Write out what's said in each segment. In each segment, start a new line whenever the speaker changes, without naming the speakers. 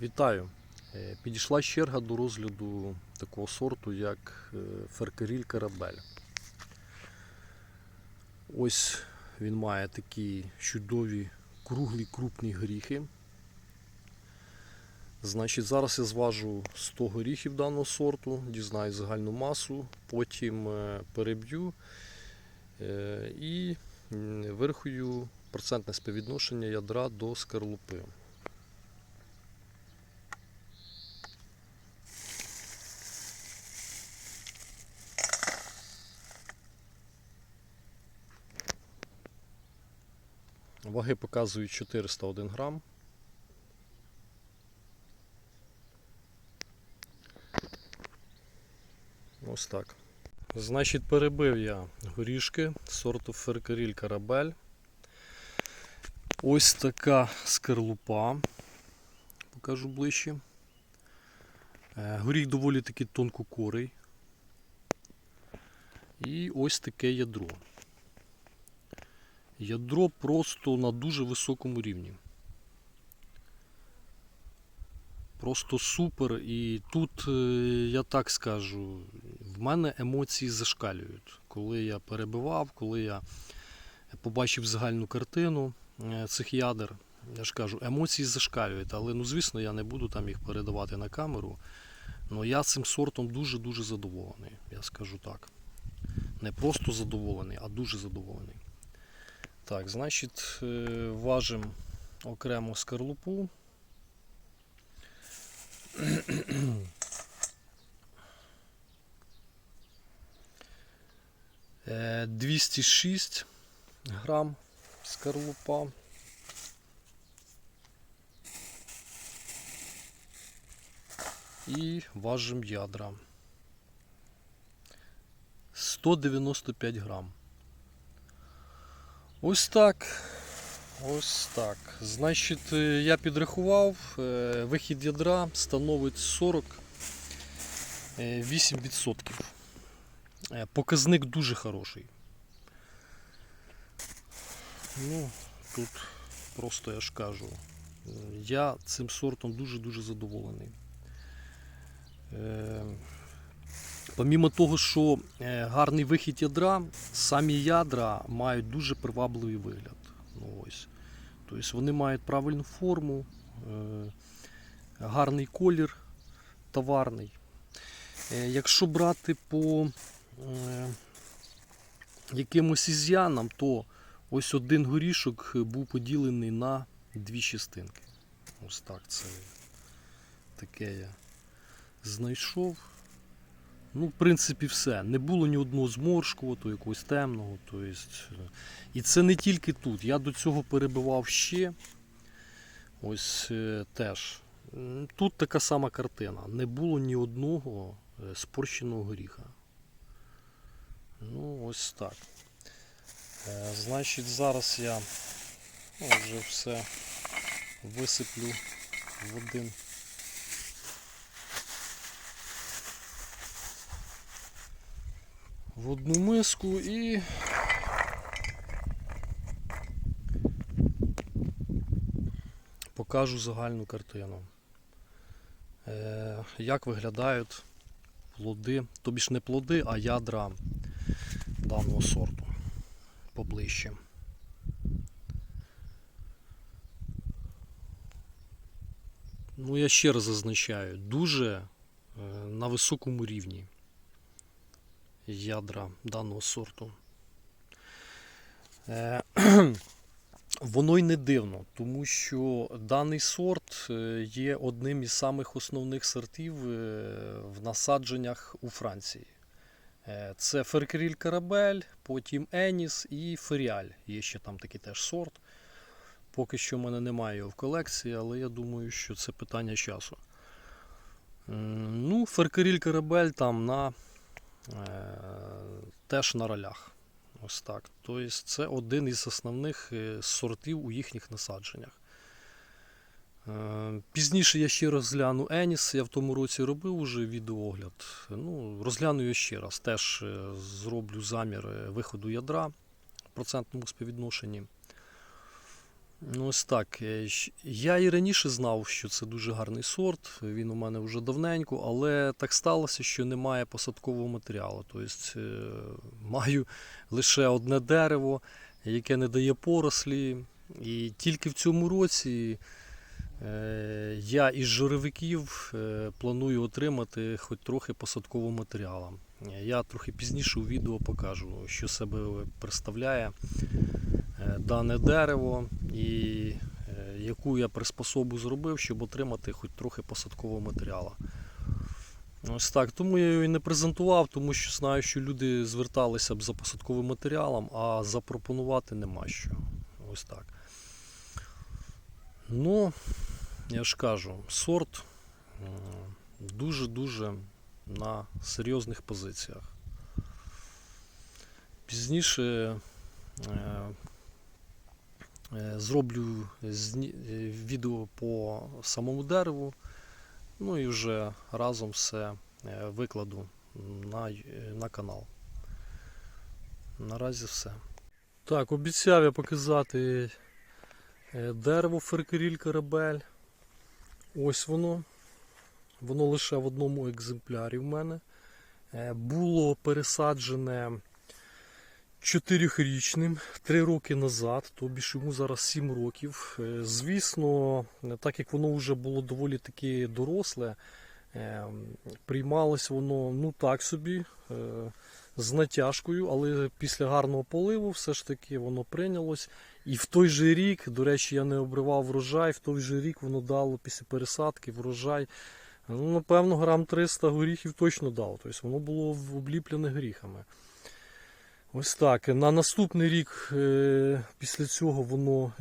Вітаю! Е, Підійшла черга до розгляду такого сорту, як е, Феркеріль Карабель. Ось він має такі чудові круглі крупні горіхи. Значить, зараз я зважу 100 горіхів даного сорту, дізнаюсь загальну масу, потім е, переб'ю і м, вирахую процентне співвідношення ядра до скорлупи. Ваги показують 401 грам. Ось так. Значить, перебив я горішки сорту Феркеріль Карабель. Ось така скорлупа. Покажу ближче. Е, Горіх доволі таки тонкокорий. І ось таке ядро. Ядро просто на дуже високому рівні. Просто супер. І тут, е, я так скажу, в мене емоції зашкалюють. Коли я перебивав, коли я побачив загальну картину е, цих ядер, я ж кажу, емоції зашкалюють, але ну, звісно, я не буду там їх передавати на камеру. Але я цим сортом дуже-дуже задоволений, я скажу так. Не просто задоволений, а дуже задоволений. Так, значить, е, важимо окремо скорлупу. Е, 206 грам скорлупа. І важимо ядра. 195 грам. Ось так. Ось так. Значить, е, я підрахував, е, вихід ядра становить 48%. Е, Показник дуже хороший. Ну, тут просто я ж кажу. Я цим сортом дуже-дуже задоволений. Помімо того, що е, гарний вихід ядра, самі ядра мають дуже привабливий вигляд. Ну, ось. Тобто вони мають правильну форму, е, гарний колір, товарний. Е, Якщо брати по якимось ізянам, то ось один горішок був поділений на дві частинки. Ось так це таке я знайшов. Ну, в принципі, все. Не було ні одного зморшкуватого, якогось темного. То есть, е, і це не тільки тут. Я до цього перебивав ще. Ось е, теж. Тут така сама картина. Не було ні одного е, спорщеного горіха. Ну, ось так. Значить, зараз я ну, вже все висиплю в один. В одну миску і покажу загальну картину. Е, як виглядають плоди, тобі ж не плоди, а ядра даного сорту поближче. Ну, я ще раз зазначаю, дуже е, на високому рівні ядра даного сорту. Е, Воно й не дивно, тому що даний сорт е, є одним із самих основних сортів е, в насадженнях у Франції. Це Феркеріль Карабель, потім Еніс і Феріаль. Є ще там такий теж сорт. Поки що в мене немає його в колекції, але я думаю, що це питання часу. Ну, Феркеріль Карабель там на теж на ролях. Ось так. Тобто це один із основних е, сортів у їхніх насадженнях. Е, Пізніше я ще розгляну Еніс, я в тому році робив уже відеоогляд. Ну, розгляну його ще раз. Теж е, зроблю замір е, виходу ядра в процентному співвідношенні. Ну, ось так. е, Я і раніше знав, що це дуже гарний сорт. Він у мене вже давненько, але так сталося, що немає посадкового матеріалу. Тобто е, маю лише одне дерево, яке не дає порослі. І тільки в цьому році е, я із журавиків е, планую отримати хоч трохи посадкового матеріалу. Е, Я трохи пізніше у відео покажу, що себе представляє е, дане дерево і е, яку я приспособу зробив, щоб отримати хоч трохи посадкового матеріалу. Ось так. Тому я його і не презентував, тому що знаю, що люди зверталися б за посадковим матеріалом, а запропонувати нема що. Ось так. Ну, я ж кажу, сорт дуже-дуже на серйозних позиціях. Пізніше е, е, зроблю е, відео по самому дереву, ну і вже разом все викладу на, на канал. Наразі все. Так, обіцяв я показати дерево Феркеріль Карабель. Ось воно. Воно лише в одному екземплярі в мене. Е, Було пересаджене чотирьохрічним, три роки назад, тобі ж йому зараз 7 років. Е, Звісно, так як воно вже було доволі таки доросле, е, приймалось воно ну так собі, з натяжкою, але після гарного поливу все ж таки воно прийнялось. І в той же рік, до речі, я не обривав врожай, в той же рік воно дало після пересадки врожай. Ну, напевно, грам 300 горіхів точно дало. Тобто воно було обліплене горіхами. Ось так. На наступний рік е, після цього воно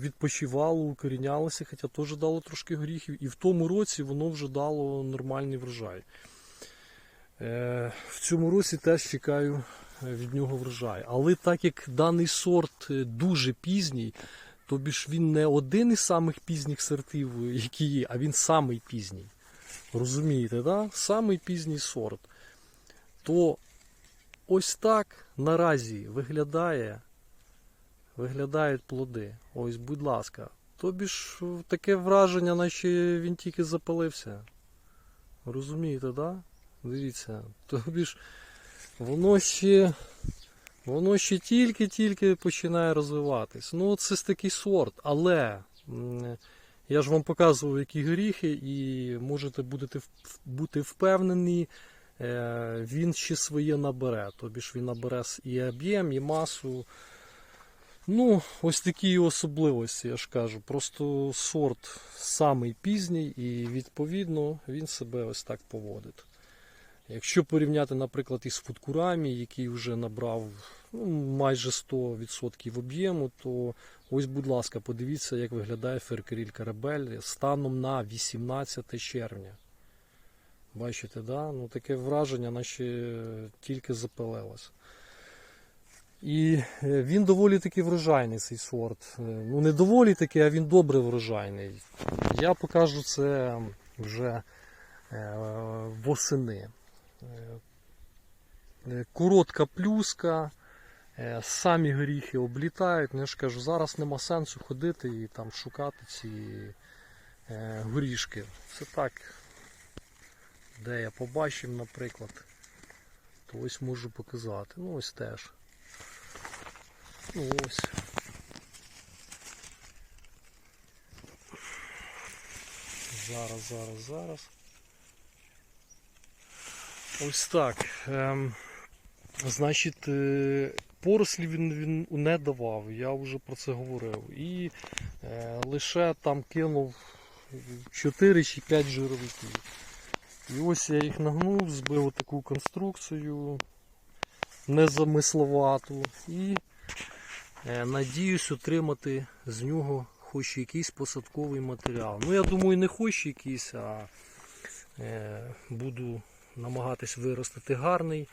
відпочивало, укорінялося, хоча теж дало трошки горіхів. І в тому році воно вже дало нормальний врожай. Е, в цьому році теж чекаю е, від нього врожай. Але так як даний сорт дуже пізній, тобі ж він не один із самих пізніх сортів, які є, а він самий пізній. Розумієте, да? Самий пізній сорт. То ось так наразі виглядає, виглядають плоди. Ось, будь ласка. Тобі ж таке враження, наче він тільки запалився. Розумієте, да? Дивіться, тобі ж воно ще, воно ще тільки-тільки починає розвиватись. Ну, це такий сорт, але я ж вам показував, які горіхи, і можете будете бути впевнені, е, він ще своє набере. Тобі ж він набере і об'єм, і масу. Ну, ось такі особливості, я ж кажу. Просто сорт самий пізній, і відповідно він себе ось так поводить. Якщо порівняти, наприклад, із фудкурамі, який вже набрав ну, майже 100% об'єму, то ось, будь ласка, подивіться, як виглядає Феркеріль Карабель станом на 18 червня. Бачите, да? ну, таке враження, наче тільки запалилось. І е, він доволі таки врожайний цей сорт. Е, Ну, не доволі таки, а він добре врожайний. Я покажу це вже е, восени. Е, е, Коротка плюска, е, самі горіхи облітають. Ну, я ж кажу, зараз нема сенсу ходити і там шукати ці горішки. Це так, де я побачив, наприклад, то ось можу показати. Ну ось теж. Ну ось. Зараз, зараз, зараз. Ось так. Ем, значить, е, порослі він, він не давав, я вже про це говорив. І е, лише там кинув 4 чи 5 жировиків. І ось я їх нагнув, збив таку конструкцію незамисловату. І е, надіюсь отримати з нього хоч якийсь посадковий матеріал. Ну, я думаю, не хоч якийсь, а е, буду намагатись виростити гарний.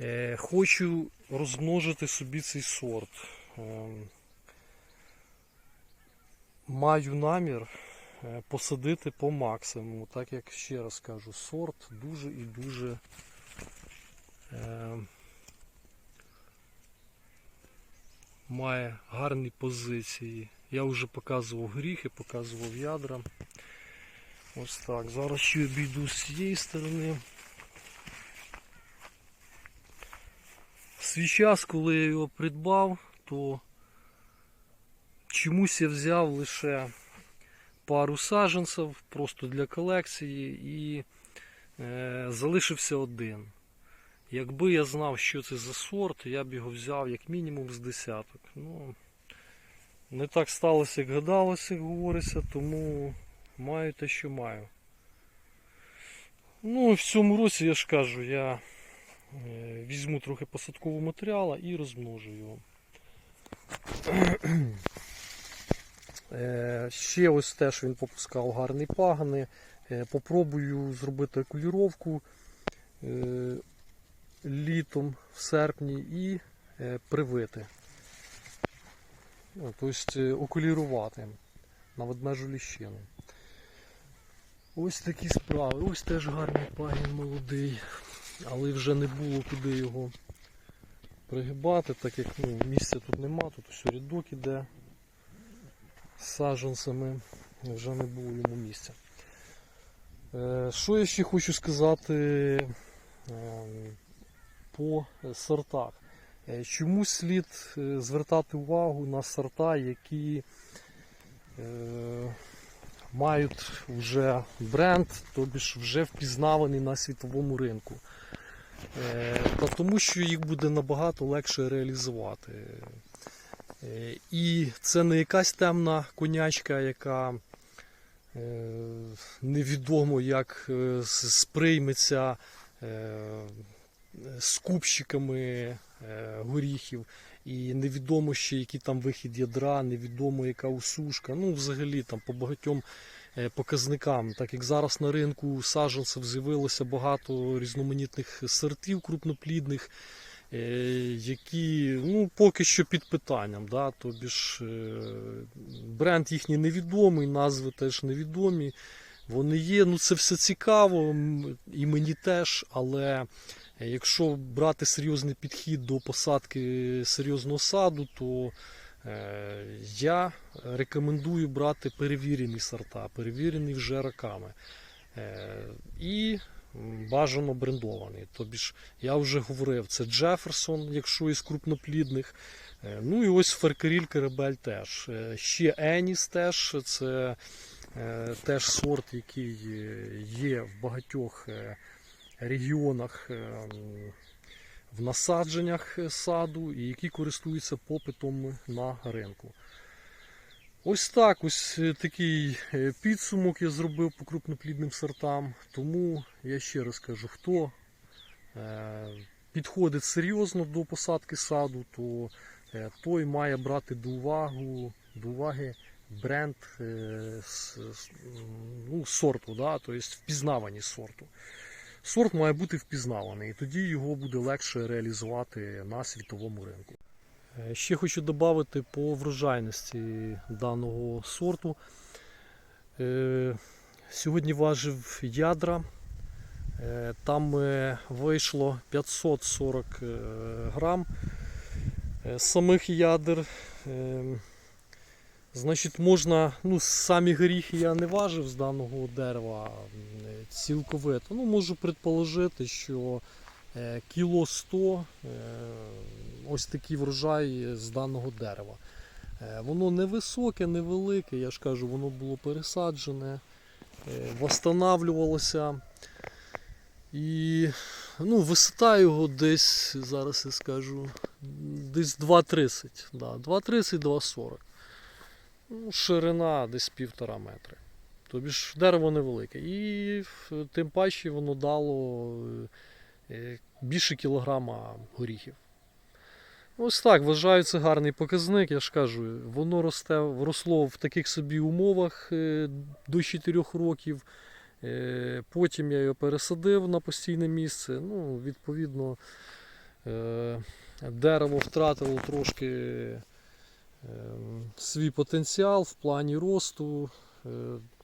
Е, хочу розмножити собі цей сорт. Е, маю намір е, посадити по максимуму, так як ще раз кажу, сорт дуже і дуже має гарні позиції. Я вже показував гріхи, показував ядра. Ось так. Зараз ще обійду з цієї сторони. В свій час, коли я його придбав, то чомусь я взяв лише пару саджанців просто для колекції і е, залишився один. Якби я знав, що це за сорт, я б його взяв як мінімум з десяток. Ну, не так сталося, як гадалося, як говориться, тому маю те, що маю. Ну, в цьому році я ж кажу, я візьму трохи посадкового матеріалу і розмножу його. Е, Ще ось теж він попускав гарні пагани. Е, Попробую зробити окуліровку е, літом в серпні і е, привити. Тобто е, окулірувати на ведмежу ліщину. Ось такі справи. Ось теж гарний пагін молодий, але вже не було куди його пригибати, так як ну, місця тут нема, тут все рядок іде з саджанцями, вже не було йому місця. Е, Що я ще хочу сказати е, по сортах? Е, Чому слід е, звертати увагу на сорта, які мають вже бренд, тобі ж вже впізнаваний на світовому ринку. Е, Та тому що їх буде набагато легше реалізувати. Е, І це не якась темна конячка, яка е, невідомо як сприйметься скупщиками горіхів. І невідомо ще, який там вихід ядра, невідомо яка усушка. Ну, взагалі там по багатьом е, показникам. Так як зараз на ринку саджанців з'явилося багато різноманітних сортів крупноплідних, е, які ну, поки що під питанням. Да? Тобі ж е, бренд їхній невідомий, назви теж невідомі. Вони є, ну це все цікаво, і мені теж, але якщо брати серйозний підхід до посадки серйозного саду, то е, я рекомендую брати перевірені сорта, перевірені вже роками. Е, і бажано брендований. Тобі ж я вже говорив, це Джеферсон, якщо із крупноплідних. Е, Ну і ось Феркеріль Керебель теж. Е, Ще Еніс теж це е, теж сорт, який е, є в багатьох е, регіонах е, в насадженнях саду і які користуються попитом на ринку. Ось так, ось е, такий е, підсумок я зробив по крупноплідним сортам. Тому я ще раз кажу, хто е, підходить серйозно до посадки саду, то той має брати до уваги, до уваги бренд ну, сорту, да? тобто впізнаваність сорту. Сорт має бути впізнаваний, і тоді його буде легше реалізувати на світовому ринку. Е, Ще хочу додати по врожайності даного сорту. Е, Сьогодні важив ядра. Е, Там вийшло 540 е, грам самих ядер. Значить, можна, ну, самі горіхи я не важив з даного дерева цілковито. Ну, можу предположити, що е, кіло 100 е, ось такий врожай з даного дерева. Е, Воно невисоке, невелике, я ж кажу, воно було пересаджене, восстанавлювалося. І ну, висота його десь, зараз я скажу, десь 2,30. Да, 2,30, 2,40. Ну, ширина десь півтора метри. Тобі ж дерево невелике. І тим паче воно дало е, більше кілограма горіхів. Ось так, вважаю, це гарний показник. Я ж кажу, воно росте, росло в таких собі умовах е, до 4 років. Е, Потім я його пересадив на постійне місце. Ну, відповідно, дерево втратило трошки свій потенціал в плані росту. Е,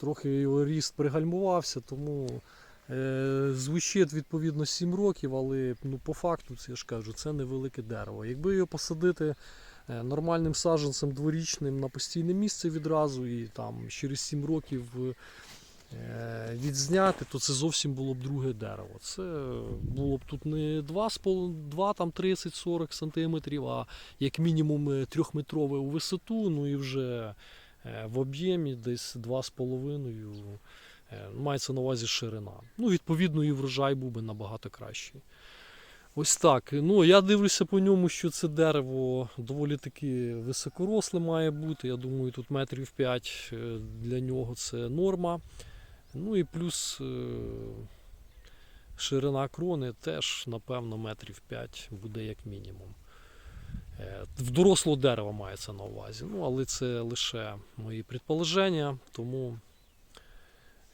Трохи його ріст пригальмувався, тому е, звучить відповідно 7 років, але ну, по факту, це я ж кажу, це невелике дерево. Якби його посадити е, нормальним саджанцем дворічним на постійне місце відразу і там через 7 років відзняти, то це зовсім було б друге дерево. Це було б тут не 2, 2 там 30-40 сантиметрів, а як мінімум трьохметрове у висоту, ну і вже е, в об'ємі десь 2,5. е, Мається на увазі ширина. Ну, відповідно, і врожай був би набагато кращий. Ось так. Ну, я дивлюся по ньому, що це дерево доволі таки високоросле має бути. Я думаю, тут метрів 5 для нього це норма. Ну і плюс е, ширина крони теж, напевно, метрів 5 буде як мінімум. Е, В дорослого дерева мається на увазі. Ну, але це лише мої предположення, тому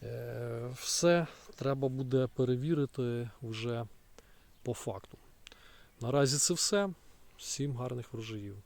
е, все треба буде перевірити вже по факту. Наразі це все. Всім гарних врожаїв.